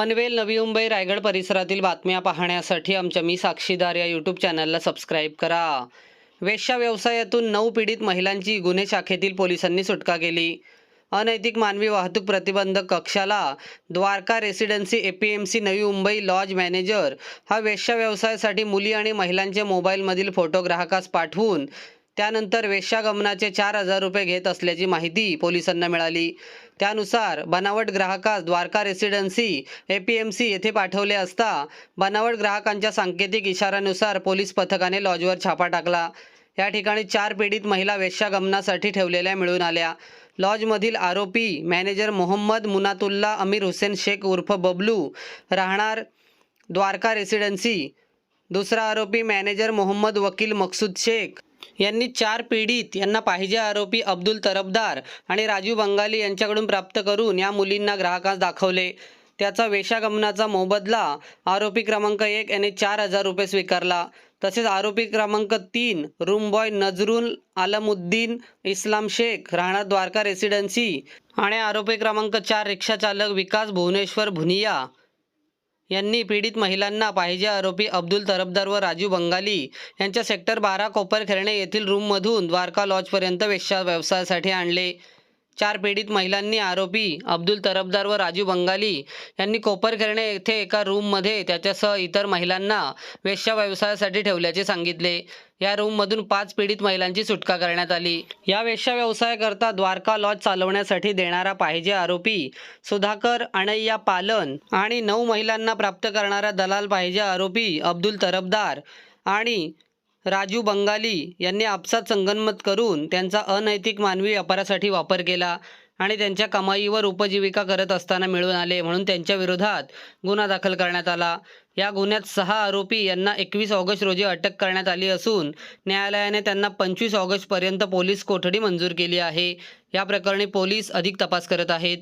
पनवेल नवी मुंबई रायगड परिसरातील बातम्या पाहण्यासाठी आमच्या मी साक्षीदार या यूट्यूब चॅनलला सबस्क्राईब करा. वेश्या व्यवसायातून नऊ पीडित महिलांची गुन्हे शाखेतील पोलिसांनी सुटका केली. अनैतिक मानवी वाहतूक प्रतिबंधक कक्षाला Dwarka residency APMC Navi Mumbai lodge manager हा वेश्या व्यवसायासाठी मुली आणि महिलांचे मोबाईलमधील फोटो ग्राहकास पाठवून त्यानंतर वेश्यागमनाचे चार हजार रुपये घेत असल्याची माहिती पोलिसांना मिळाली. त्यानुसार बनावट ग्राहकास Dwarka Residency A P M C येथे पाठवले असता बनावट ग्राहकांच्या सांकेतिक इशाऱ्यानुसार पोलीस पथकाने लॉजवर छापा टाकला. या ठिकाणी चार पीडित महिला वेश्यागमनासाठी ठेवलेल्या मिळून आल्या. लॉजमधील आरोपी मॅनेजर मोहम्मद मुनातुल्ला अमीर हुसेन शेख उर्फ बबलू राहणार द्वारका रेसिडेन्सी. दुसरा आरोपी मॅनेजर मोहम्मद वकील मकसूद शेख यांनी चार पीडित यांना पाहिजे आरोपी अब्दुल तरफदार आणि राजू बंगाली यांच्याकडून प्राप्त करून या मुलींना ग्राहकास दाखवले. त्याचा वेशागमनाचा मोबदला आरोपी क्रमांक एक याने चार हजार रुपये स्वीकारला. तसेच आरोपी क्रमांक तीन रूम बॉय नजरुल आलमुद्दीन इस्लाम शेख राहणार द्वारका रेसिडेन्सी आणि आरोपी क्रमांक चार रिक्षाचालक विकास भुवनेश्वर भुनिया यांनी पीडित महिलांना पाहिजे आरोपी अब्दुल तरफदार व राजू बंगाली यांच्या सेक्टर बारा कोपरखेरणे येथील रूममधून द्वारका लॉजपर्यंत वेश्या व्यवसायासाठी आणले. चार पीडित महिलांनी आरोपी अब्दुल तरफदार व राजू बंगाली यांनी कोपरखेरणे येथे एका रूममध्ये त्याच्यासह इतर महिलांना वेश्या व्यवसायासाठी ठेवल्याचे सांगितले. या रूममधून पाच पीडित महिलांची सुटका करण्यात आली. या वेश्या व्यवसायाकरता द्वारका लॉज चालवण्यासाठी देणारा पाहिजे आरोपी सुधाकर अणय्या पालन आणि नऊ महिलांना प्राप्त करणारा दलाल पाहिजे आरोपी अब्दुल तरफदार आणि राजू बंगाली यांनी आपसात संगनमत करून त्यांचा अनैतिक मानवी व्यापारासाठी वापर केला आणि त्यांच्या कमाईवर उपजीविका करत असताना मिळून आले म्हणून त्यांच्या विरोधात गुन्हा दाखल करण्यात आला. या गुन्ह्यात सहा आरोपी यांना एकवीस ऑगस्ट रोजी अटक करण्यात आली असून न्यायालयाने त्यांना पंचवीस ऑगस्टपर्यंत पोलीस कोठडी मंजूर केली आहे. या प्रकरणी पोलीस अधिक तपास करत आहेत.